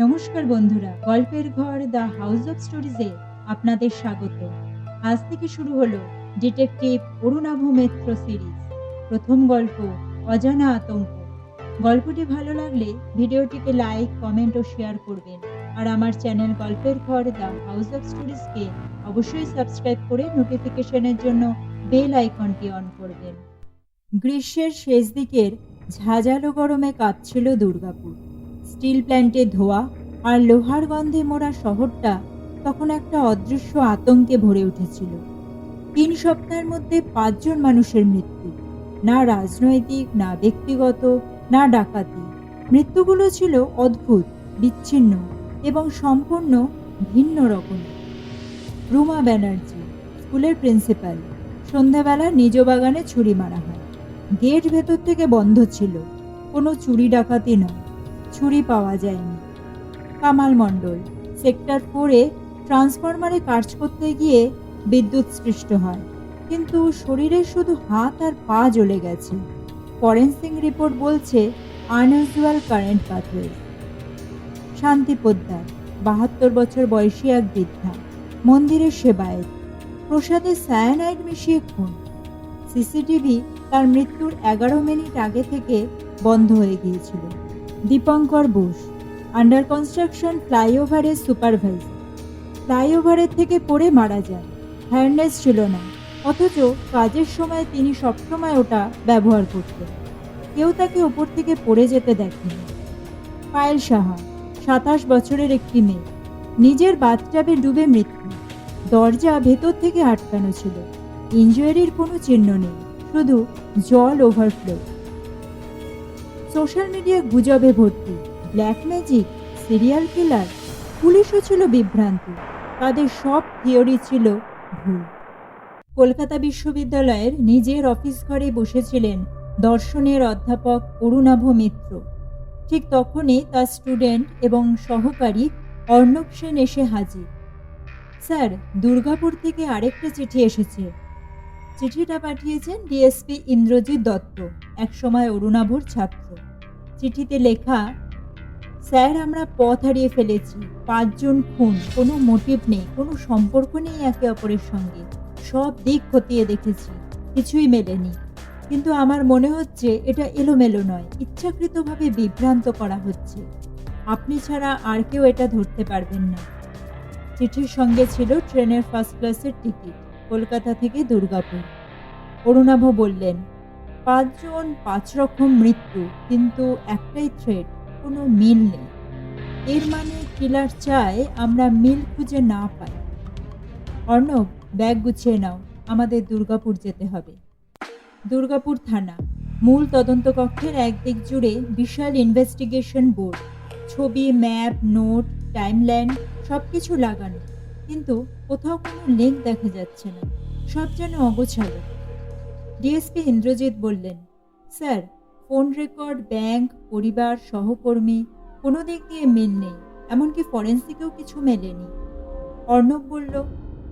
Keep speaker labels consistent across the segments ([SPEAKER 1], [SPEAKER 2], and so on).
[SPEAKER 1] নমস্কার বন্ধুরা, গল্পের ঘর দ্য হাউস অফ স্টোরিজে আপনাদের স্বাগত। আজ থেকে শুরু হলো ডিটেকটিভ অরুণাভ মেত্র সিরিজ। প্রথম গল্প, অজানা আতঙ্ক। গল্পটি ভালো লাগলে ভিডিওটিকে লাইক, কমেন্ট ও শেয়ার করবেন। আর আমার চ্যানেল গল্পের ঘর দ্য হাউস অফ স্টোরিজকে অবশ্যই সাবস্ক্রাইব করে নোটিফিকেশনের জন্য বেল আইকনটি অন করবেন। গ্রীষ্মের শেষ দিকের ঝাঁঝালো গরমে কাঁপছিল দুর্গাপুর। স্টিল প্ল্যান্টে ধোয়া আর লোহার গন্ধে মোড়া শহরটা তখন একটা অদৃশ্য আতঙ্কে ভরে উঠেছিল। তিন সপ্তাহের মধ্যে পাঁচজন মানুষের মৃত্যু। না রাজনৈতিক, না ব্যক্তিগত, না ডাকাতি। মৃত্যুগুলো ছিল অদ্ভুত, বিচ্ছিন্ন এবং সম্পূর্ণ ভিন্ন রকমের। রুমা ব্যানার্জি, স্কুলের প্রিন্সিপাল, সন্ধ্যাবেলা নিজ বাগানে ছুরি মারা হয়। গেট ভেতর থেকে বন্ধ ছিল। কোনো চুরি ডাকাতি নয়। ছুরি পাওয়া যায়নি। কামাল মণ্ডল, সেক্টর ফোরে ট্রান্সফরমারে কাজ করতে গিয়ে বিদ্যুৎ সৃষ্ট হয়। কিন্তু শরীরে শুধু হাত আর পা জ্বলে গেছে। ফরেন্সিক রিপোর্ট বলছে unusual current pathway Shanti Poddar, বাহাত্তর বছর বয়সী এক বৃদ্ধা, মন্দিরের সেবায়েত। প্রসাদে সায়ানাইড মিশিয়ে খুন। সিসিটিভি তার মৃত্যুর এগারো মিনিট আগে থেকে বন্ধ হয়ে গিয়েছিল। দীপঙ্কর বোস আন্ডার কনস্ট্রাকশন ফ্লাইওভারের সুপারভাইজার ফ্লাইওভারের থেকে পড়ে মারা যায় হ্যান্ডনেস ছিল না। অথচ কাজের সময় তিনি সবসময় ওটা ব্যবহার করতেন। কেউ তাকে ওপর থেকে পড়ে যেতে দেখেনি। পায়েল সাহা, সাতাশ বছরের একটি মেয়ে। নিজের বাথটাবে ডুবে মৃত্যু। দরজা ভেতর থেকে আটকানো ছিল। ইঞ্জুরির কোনো চিহ্ন নেই, শুধু জল ওভারফ্লো সোশ্যাল মিডিয়া গুজবে ভর্তি ব্ল্যাক ম্যাজিক সিরিয়াল কিলার পুলিশও ছিল বিভ্রান্ত। তাদের সব থিওরি ছিল ভুল। কলকাতা বিশ্ববিদ্যালয়ের নিজের অফিস ঘরে বসেছিলেন দর্শনের অধ্যাপক অরুণাভ মিত্র। ঠিক তখনই তার স্টুডেন্ট এবং সহকারী অর্ণব সেন এসে হাজির। স্যার, দুর্গাপুর থেকে আরেকটা চিঠি এসেছে। চিঠিটা পাঠিয়েছেন ডিএসপি ইন্দ্রজিৎ দত্ত, একসময় অরুণাভুর ছাত্র। চিঠিতে লেখা, স্যার, আমরা পথ হারিয়ে ফেলেছি। পাঁচজন খুন। কোনো মোটিভ নেই, কোনো সম্পর্ক নেই একে অপরের সঙ্গে। সব দিক খতিয়ে দেখেছি, কিছুই মেলেনি। কিন্তু আমার মনে হচ্ছে এটা এলোমেলো নয়, ইচ্ছাকৃতভাবে বিভ্রান্ত করা হচ্ছে। আপনি ছাড়া আর কেউ এটা ধরতে পারবেন না। চিঠির সঙ্গে ছিল ট্রেনের ফার্স্ট ক্লাসের টিকিট। কলকাতা থেকে দুর্গাপুর। অরুণাভ বললেন, পাঁচজন পাঁচ রকম মৃত্যু, কিন্তু একটাই থ্রেড কোনো মিল নেই। এর মানে কিলার চায় আমরা মিল খুঁজে না পাই। অর্ণব, ব্যাগ গুছিয়ে নাও, আমাদের দুর্গাপুর যেতে হবে। দুর্গাপুর থানা, মূল তদন্ত কক্ষের একদিক জুড়ে বিশাল ইনভেস্টিগেশন বোর্ড ছবি ম্যাপ নোট টাইমলাইন সব কিছু লাগানো। কিন্তু কোথাও কোনো লিঙ্ক দেখা যাচ্ছে না। সব যেন অগোছালো। ডিএসপি ইন্দ্রজিৎ বললেন, স্যার, ফোন রেকর্ড, ব্যাংক, পরিবার, সহকর্মী, কোনো দিক দিয়ে মিল নেই। এমনকি ফরেন্সিকেও কিছু মেলেনি। অর্ণব বলল,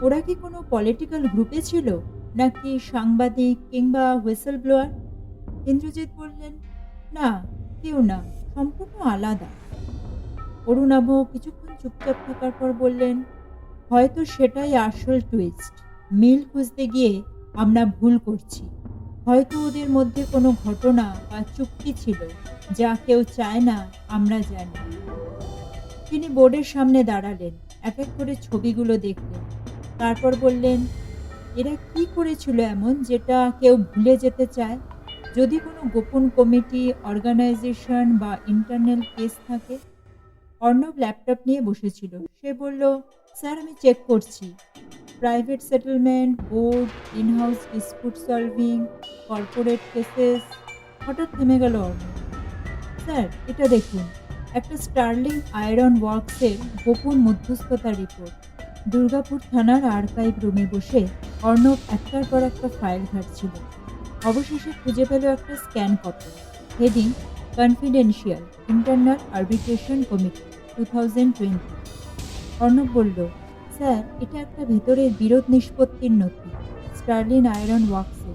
[SPEAKER 1] ওরা কি কোনো পলিটিক্যাল গ্রুপে ছিল? নাকি সাংবাদিক কিংবা হুইসেল ব্লোয়ার ইন্দ্রজিৎ বললেন, না, কেউ না, সম্পূর্ণ আলাদা। অরুণাভ কিছুক্ষণ চুপচাপ থাকার পর বললেন হয়তো সেটাই আসল টুইস্ট মিল খুঁজতে গিয়ে আমরা ভুল করছি। হয়তো ওদের মধ্যে কোনো ঘটনা বা চুক্তি ছিল যা কেউ চায় না আমরা জানি। তিনি বোর্ডের সামনে দাঁড়ালেন, এক এক করে ছবিগুলো দেখলেন। তারপর বললেন, এরা কি করেছিল এমন যেটা কেউ ভুলে যেতে চায়? যদি কোনো গোপন কমিটি, অর্গানাইজেশন বা ইন্টারনাল কেস থাকে, অর্ণব ল্যাপটপ নিয়ে বসেছিল। সে বলল স্যার, আমি চেক করছি। Private settlement board in house dispute solving corporate cases হঠাৎ থেমে গেল স্যার, এটা দেখুন, একটা স্টার্লিং আয়রন ওয়ার্কসের গোপন মধ্যস্থতার রিপোর্ট দুর্গাপুর থানার আর্কাইভ রুমে বসে অর্ণব একটার পর একটা ফাইল ঘাটছিল। অবশেষে খুঁজে পেল একটা scan copy heading confidential internal arbitration committee two thousand twenty Arnab বলল, স্যার, এটা একটা ভেতরের বিরোধ নিষ্পত্তির নথি, স্টার্লিন আয়রন ওয়ার্কসে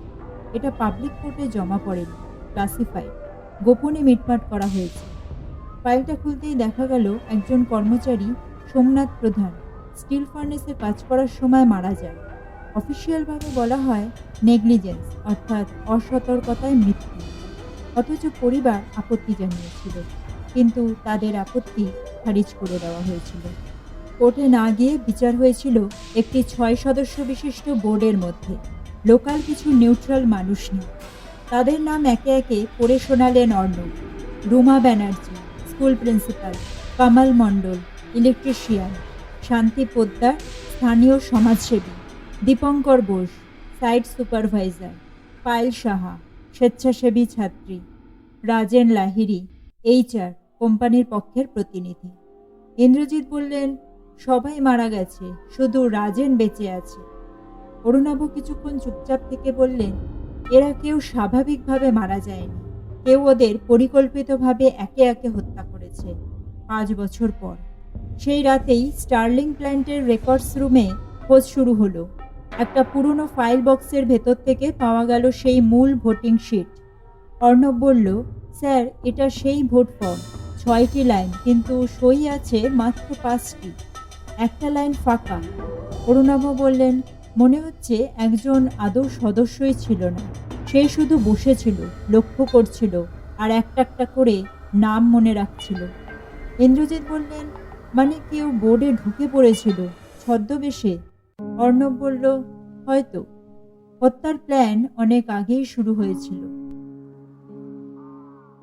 [SPEAKER 1] এটা পাবলিক কোর্টে জমা পড়েনি, ক্লাসিফাইড। গোপনে মিটমাট করা হয়েছে। ফাইলটা খুলতেই দেখা গেল একজন কর্মচারী, সোমনাথ প্রধান। স্টিল ফার্নেসে কাজ করার সময় মারা যায়। অফিসিয়ালভাবে বলা হয় নেগলিজেন্স, অর্থাৎ অসতর্কতায় মৃত্যু। অথচ পরিবার আপত্তি জানিয়েছিল, কিন্তু তাদের আপত্তি খারিজ করে দেওয়া হয়েছিল। কোর্টে না গিয়ে বিচার হয়েছিল একটি ছয় সদস্য বিশিষ্ট বোর্ডের মধ্যে। লোকাল কিছু নিউট্রাল মানুষ নিয়ে। তাদের নাম একে একে পড়ে শোনালেন Arnab Ruma Banerjee, school principal, Kamal Mondal, electrician, Shanti Poddar, স্থানীয় সমাজসেবী, দীপঙ্কর বোস, সাইট সুপারভাইজার, পায়েল সাহা, স্বেচ্ছাসেবী ছাত্রী, রাজেন লাহিরি এইচআর কোম্পানির পক্ষের প্রতিনিধি। ইন্দ্রজিৎ বললেন সবাই মারা গেছে, শুধু রাজেন বেঁচে আছে। অরুণাভ কিছুক্ষণ চুপচাপ থেকে বললেন, এরা কেউ স্বাভাবিকভাবে মারা যায়নি। কেউ ওদের পরিকল্পিতভাবে একে একে হত্যা করেছে, পাঁচ বছর পর। সেই রাতেই স্টার্লিং প্ল্যান্টের রেকর্ডস রুমে খোঁজ শুরু হলো। একটা পুরনো ফাইল বক্সের ভেতর থেকে পাওয়া গেল সেই মূল ভোটিং শিট। অর্ণব বলল, স্যার, এটা সেই ভোট ফর্ম, ছয়টি লাইন, কিন্তু সই আছে মাত্র পাঁচটি। একটা লাইন ফাঁকা। অরুণাভ বললেন, মনে হচ্ছে একজন আদৌ সদস্যই ছিল না। সেই শুধু বসেছিল, লক্ষ্য করছিল, আর একটা একটা করে নাম মনে রাখছিল। ইন্দ্রজিৎ বললেন মানে কেউ বোর্ডে ঢুকে পড়েছিল ছদ্মবেশে? অর্ণব বলল, হয়তো। হত্যার প্ল্যান অনেক আগেই শুরু হয়েছিল।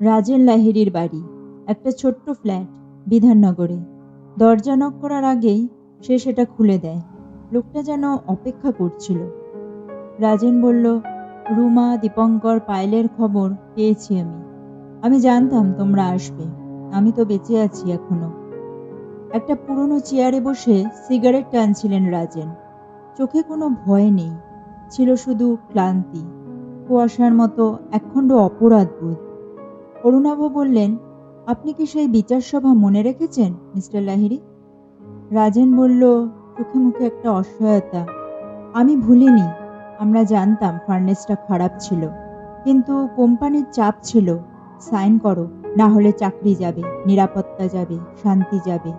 [SPEAKER 1] রাজেন লাহিড়ির বাড়ি, একটা ছোট্ট ফ্ল্যাট, বিধাননগরে। দরজা নক করার আগেই সে সেটা খুলে দেয়। লোকটা যেন অপেক্ষা করছিল। রাজেন বলল, রুমা, দীপঙ্কর, পায়েলের খবর পেয়েছি আমি। আমি জানতাম তোমরা আসবে। আমি তো বেঁচে আছি এখনও। একটা পুরনো চেয়ারে বসে সিগারেট টানছিলেন রাজেন। চোখে কোনো ভয় নেই। ছিল শুধু ক্লান্তি। কুয়াশার মতো একখণ্ড অপরাধ বোধ অরুণাভ বললেন আপনি কি সেই বিচার সভা মনে রেখেছেন, মিস্টার লাহিড়ি? রাজেন বলল, চোখে মুখে একটা অসহায়তা। আমি ভুলিনি, আমরা জানতাম ফার্নেসটা খারাপ ছিল, কিন্তু কোম্পানির চাপ ছিল। সাইন করো, না হলে চাকরি যাবে, নিরাপত্তা যাবে, শান্তি যাবে।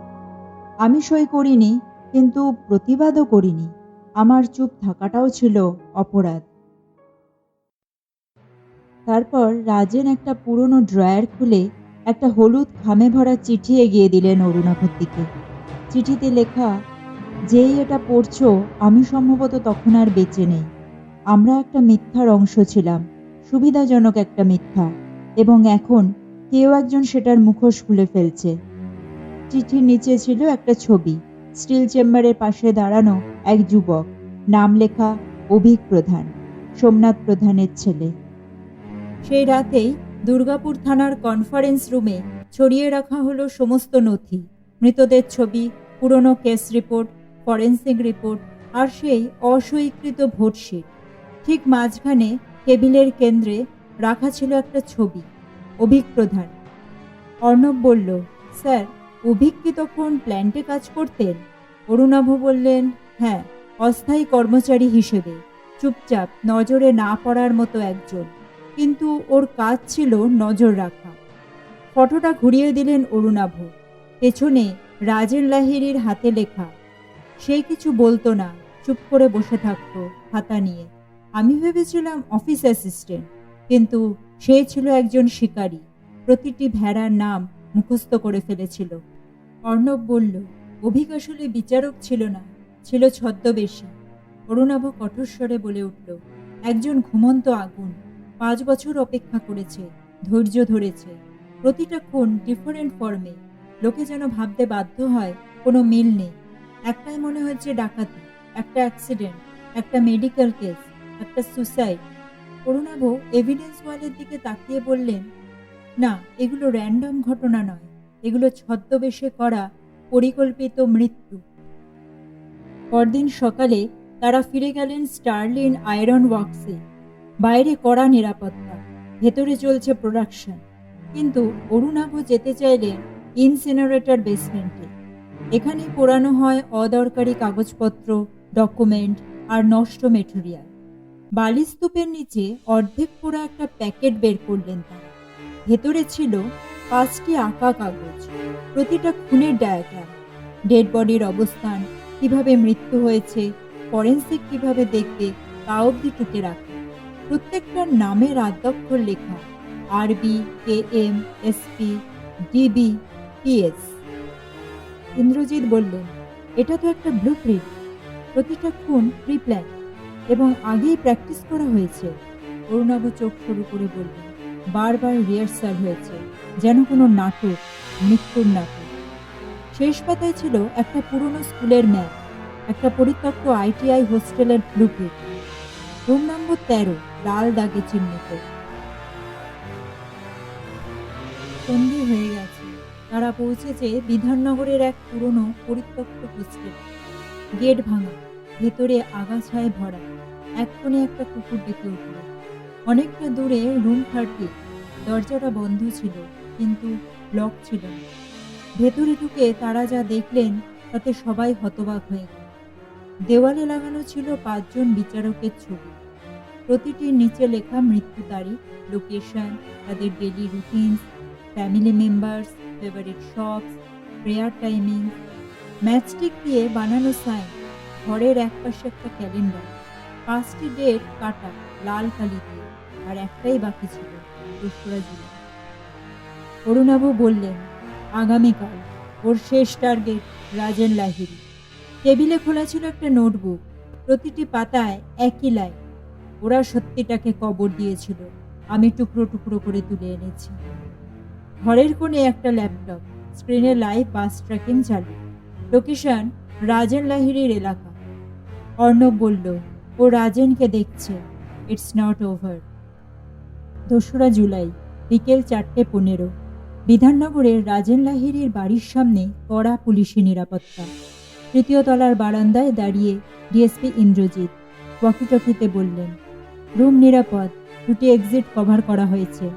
[SPEAKER 1] আমি সই করিনি, কিন্তু প্রতিবাদও করিনি। আমার চুপ থাকাটাও ছিল অপরাধ। তারপর রাজেন একটা পুরনো ড্রয়ার খুলে একটা হলুদ খামে ভরা চিঠি এগিয়ে দিলেন অরুণাভর দিকে চিঠিতে লেখা, যেই এটা পড়ছ, আমি সম্ভবত তখন আর বেঁচে নেই। আমরা একটা মিথ্যার অংশ ছিলাম, সুবিধাজনক একটা মিথ্যা, এবং এখন কেউ একজন সেটার মুখোশ খুলে ফেলছে। চিঠির নিচে ছিল একটা ছবি, স্টিল চেম্বারের পাশে দাঁড়ানো এক যুবক, নাম লেখা অভিক প্রধান, সোমনাথ প্রধানের ছেলে। সেই রাতেই দুর্গাপুর থানার কনফারেন্স রুমে ছড়িয়ে রাখা হলো সমস্ত নথি। মৃতদের ছবি, পুরনো কেস রিপোর্ট ফরেন্সিক রিপোর্ট আর সেই অসইকৃত ভোটশিট ঠিক মাঝখানে টেবিলের কেন্দ্রে রাখা ছিল একটা ছবি, অভিক প্রধান। অর্ণব বলল, স্যার, অভিক কি তখন প্ল্যান্টে কাজ করতেন? অরুণাভ বললেন হ্যাঁ অস্থায়ী কর্মচারী হিসেবে। চুপচাপ নজরে না পড়ার মতো একজন। কিন্তু ওর কাজ ছিল নজর রাখা। ফটোটা ঘুরিয়ে দিলেন অরুণাভ। পেছনে রাজেন লাহিড়ির হাতে লেখা, সে কিছু বলতো না, চুপ করে বসে থাকতো খাতা নিয়ে। আমি ভেবেছিলাম অফিস অ্যাসিস্ট্যান্ট, কিন্তু সে ছিল একজন শিকারী। প্রতিটি ভেড়ার নাম মুখস্থ করে ফেলেছিল। অর্ণব বলল, অভিক আসলে বিচারক ছিল না, ছিল ছদ্মবেশী। অরুণাভ কঠোর স্বরে বলে উঠল, একজন ঘুমন্ত আগুন পাঁচ বছর অপেক্ষা করেছে, ধৈর্য ধরেছে। প্রতিটা খুন ডিফারেন্ট ফর্মে লোকে যেন ভাবতে বাধ্য হয়, কোনো মিল নেই। একটাই মনে হচ্ছে ডাকাতি, একটা অ্যাক্সিডেন্ট একটা মেডিকেল কেস একটা সুসাইড করুণাভ এভিডেন্স ওয়ালের দিকে তাকিয়ে বললেন, না, এগুলো র্যান্ডম ঘটনা নয়। এগুলো ছদ্মবেশে করা পরিকল্পিত মৃত্যু। পরদিন সকালে তারা ফিরে গেলেন স্টার্লিন আয়রন ওয়ার্কসে বাইরে কড়া নিরাপত্তা, ভেতরে চলছে প্রোডাকশন কিন্তু অরুণাভ যেতে চাইলেন ইনসিনারেটর বেসমেন্টে এখানে পোড়ানো হয় অদরকারি কাগজপত্র ডকুমেন্ট আর নষ্ট মেটেরিয়াল বালিস্তূপের নিচে অর্ধেক পোড়া একটা প্যাকেট বের করলেন তারা। ভেতরে ছিল পাঁচটি আঁকা কাগজ, প্রতিটা খুনের ডায়াগ্রাম ডেড বডির অবস্থান, কীভাবে মৃত্যু হয়েছে ফরেন্সিক কীভাবে দেখবে, তা অবধি টুকে রাখা। প্রত্যেকটার নামের আদ্যক্ষর লেখা। RB K M SP DB PS Indrajit বললেন, এটা তো একটা ব্লু প্রিন্ট প্রতিটা খুন প্রি প্ল্যান এবং আগেই প্র্যাকটিস করা হয়েছে। অরুণাভ চোখ শুরু করে বললেন, বারবার রিহার্সাল হয়েছে, যেন কোনো নাটক, মৃত্যুর নাটক। শেষ পাতায় ছিল একটা পুরনো স্কুলের ম্যাপ, একটা পরিত্যক্ত আইটিআই হোস্টেলের ব্লুপ্রিন্ট রুম নম্বর তেরো। লাল দাগে চিহ্নিত। সন্ধে হয়ে গেছে। তারা পৌঁছেছে বিধাননগরের এক পুরনো পরিত্যক্ত হোস্টেল গেট ভাঙা, ভেতরে আগাছায় ভরা। এক কোণে একটা কুকুর ডেকে উঠল। অনেকটা দূরে রুম থার্টি। দরজাটা বন্ধ ছিল, কিন্তু লক ছিল না। ভেতরে ঢুকে তারা যা দেখলেন, তাতে সবাই হতবাক হয়ে গেল। দেওয়ালে লাগানো ছিল পাঁচজন বিচারকের ছবি। প্রতিটির নিচে লেখা মৃত্যু তারিখ লোকেশন তাদের daily routines family members favourite shops prayer timing ম্যাচটিক দিয়ে বানানো সাইন ঘরের একপাশে একটা ক্যালেন্ডার পাঁচটি ডেট কাটা, লাল কালি দিয়ে, আর একটাই বাকি ছিল, দোসরা জুলাই। অরুণাভ বললেন, আগামীকাল, ওর শেষ টার্গেট রাজেন লাহিরি টেবিলে খোলা ছিল একটা নোটবুক প্রতিটি পাতায় একই লাইন ওরা সত্যিটাকে কবর দিয়েছিল। আমি টুকরো টুকরো করে তুলে এনেছি। ঘরের কোণে একটা ল্যাপটপ, স্ক্রিনে লাইভ বাস ট্র্যাকিং চালু। লোকেশন রাজেন লাহিরির এলাকা। অর্ণব বলল, ও রাজেনকে দেখছে। ইটস নট ওভার দোসরা জুলাই, বিকেল চারটে পনেরো। বিধাননগরের রাজেন লাহিরির বাড়ির সামনে কড়া পুলিশি নিরাপত্তা। তৃতীয় তলার বারান্দায় দাঁড়িয়ে ডিএসপি ইন্দ্রজিৎ ওয়াকিটকিতে বললেন রুম নিরাপদ, দুটি এক্সিট কভার করা হয়েছে।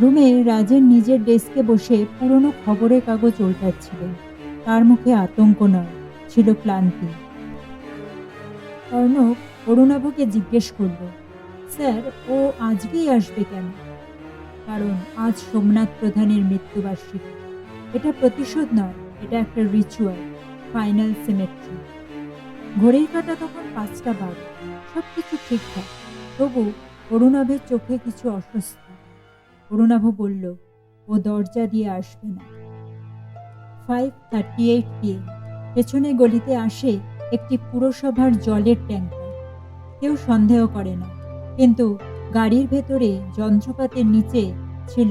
[SPEAKER 1] রুমে রাজেন নিজের ডেস্কে বসে পুরনো খবরের কাগজ উল্টাচ্ছিলেন। তার মুখে আতঙ্ক নয়, ছিল ক্লান্তি। অর্ণব অরুণাভকে জিজ্ঞেস করল, স্যার, ও আজকেই আসবে কেন? কারণ আজ সোমনাথ প্রধানের মৃত্যুবার্ষিকী। এটা প্রতিশোধ নয়, এটা একটা রিচুয়াল ফাইনাল সিমেট্রি ঘড়ির কাটা তখন পাঁচটা বারো সব কিছু ঠিকঠাক তবু অরুণাভের চোখে কিছু অস্বস্তি। অরুণাভ বলল, ও দরজা দিয়ে আসবে না। ফাইভ থার্টি এইট পিএম পেছনে গলিতে আসে একটি পুরসভার জলের ট্যাঙ্কার। কেউ সন্দেহ করে না, কিন্তু গাড়ির ভেতরে যন্ত্রপাতির নিচে ছিল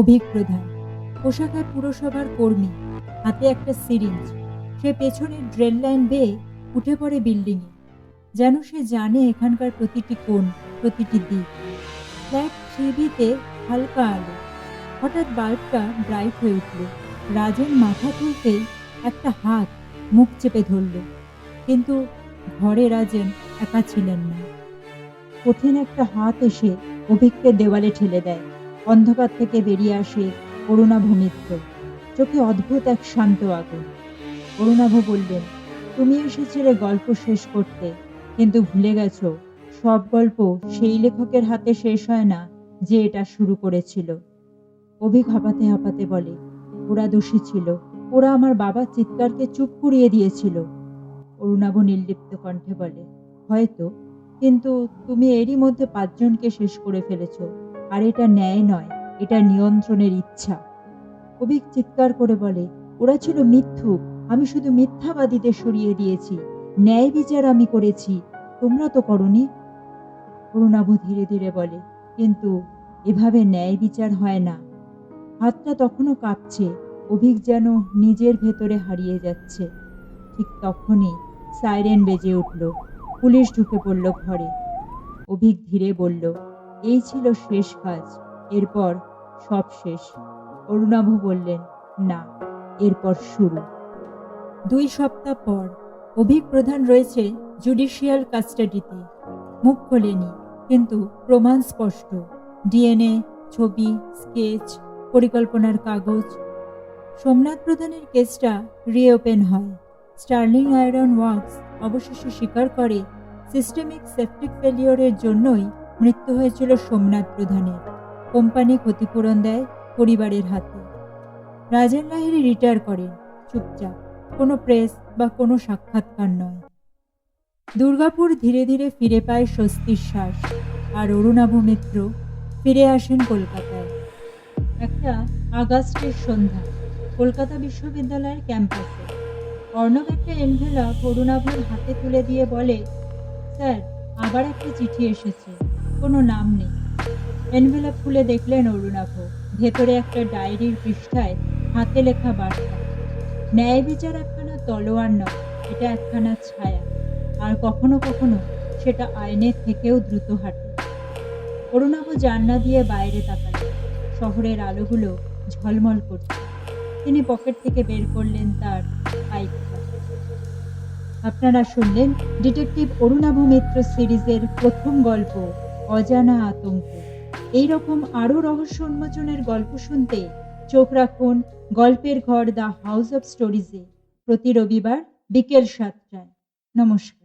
[SPEAKER 1] অভিক প্রধান পোশাকে পুরসভার কর্মী, হাতে একটা সিরিঞ্জ। সে পেছনের ড্রেন লাইন বেয়ে উঠে পড়ে বিল্ডিংয়ে। যেন সে জানে এখানকার প্রতিটি কোণ, প্রতিটি দিক। ফ্ল্যাট থ্রিবিতে হালকা আলো। হঠাৎ বাল্বটা ব্রাইট হয়ে উঠল। রাজের মাথা তুলতেই একটা হাত মুখ চেপে ধরল। কিন্তু ঘরে রাজেন একা ছিলেন না। কঠিন একটা হাত এসে অভিককে দেওয়ালে ঠেলে দেয়। অন্ধকার থেকে বেরিয়ে আসে অরুণাভ মিত্র চোখে অদ্ভুত এক শান্ত আগুন। অরুণাভ বললেন তুমি এসেছিলে গল্প শেষ করতে। কিন্তু ভুলে গেছো, সব গল্প সেই লেখকের হাতে শেষ হয় না যে এটা শুরু করেছিল। অভিক হাঁপাতে হাঁপাতে বলে, ওরা দোষী ছিল। ওরা আমার বাবার চিৎকারকে চুপ করিয়ে দিয়েছিল। অরুণাভ নির্লিপ্ত কণ্ঠে বলে, হয়তো, কিন্তু তুমি এরই মধ্যে পাঁচজনকে শেষ করে ফেলেছ। আর এটা ন্যায় নয়, এটা নিয়ন্ত্রণের ইচ্ছা। অভিক চিৎকার করে বলে, ওরা ছিল মিথ্যুক। আমি শুধু মিথ্যাবাদীদের সরিয়ে দিয়েছি। ন্যায় বিচার আমি করেছি। তোমরা তো করনি। অরুণাভ ধীরে ধীরে বলে, কিন্তু এভাবে ন্যায় বিচার হয় না। হাতটা তখনও কাঁপছে, অভিক যেন নিজের ভেতরে হারিয়ে যাচ্ছে। ঠিক তখনই সাইরেন বেজে উঠল। পুলিশ ঢুকে পড়ল ঘরে। অভিক ধীরে বলল, এই ছিল শেষ কাজ। এরপর সব শেষ। অরুণাভ বললেন, না, এরপর শুরু। দুই সপ্তাহ পর অভিক প্রধান রয়েছে জুডিশিয়াল কাস্টাডিতে। মুখ খোলেনি, কিন্তু প্রমাণ স্পষ্ট। ডিএনএ, ছবি, স্কেচ, পরিকল্পনার কাগজ। সোমনাথ প্রধানের কেসটা রিওপেন হয়। স্টার্লিং আয়রন ওয়ার্কস অবশেষে স্বীকার করে সিস্টেমিক সেপটিক ফেলিওরের জন্যই মৃত্যু হয়েছিল সোমনাথ প্রধানের। কোম্পানি ক্ষতিপূরণ দেয় পরিবারের হাতে। রাজেন লাহিরি রিটায়ার করেন, চুপচাপ। কোনো প্রেস বা কোনো সাক্ষাৎকার নয়। দুর্গাপুর ধীরে ধীরে ফিরে পায় স্বস্তির শ্বাস আর অরুণাভ মিত্র ফিরে আসেন কলকাতায়। একটা আগস্টের সন্ধ্যা, কলকাতা বিশ্ববিদ্যালয়ের ক্যাম্পাসে। অর্ণব একটা এনভেলপ অরুণাভর হাতে তুলে দিয়ে বলে, স্যার, আবার একটা চিঠি এসেছে, কোনো নাম নেই। এনভেলপ খুলে দেখলেন অরুণাভ। ভেতরে একটা ডায়েরির পৃষ্ঠায় হাতে লেখা বার্তা। ন্যায় বিচার একখানা তলোয়ার নয়, এটা একখানা ছায়া। আর কখনো কখনো সেটা আইনের থেকেও দ্রুত হাঁটে। অরুণাভ জানলা দিয়ে বাইরে তাকালেন শহরের আলোগুলো ঝলমল করছে। তিনি পকেট থেকে বের করলেন তার পাইপটা আপনারা শুনলেন ডিটেকটিভ অরুণাভ মিত্র সিরিজের প্রথম গল্প, অজানা আতঙ্ক। এই রকম আরও রহস্য উন্মোচনের গল্প শুনতে চোখ রাখুন গল্পের ঘর দ্য হাউস অফ স্টোরিজে। প্রতি রবিবার বিকেল সাতটায়। নমস্কার।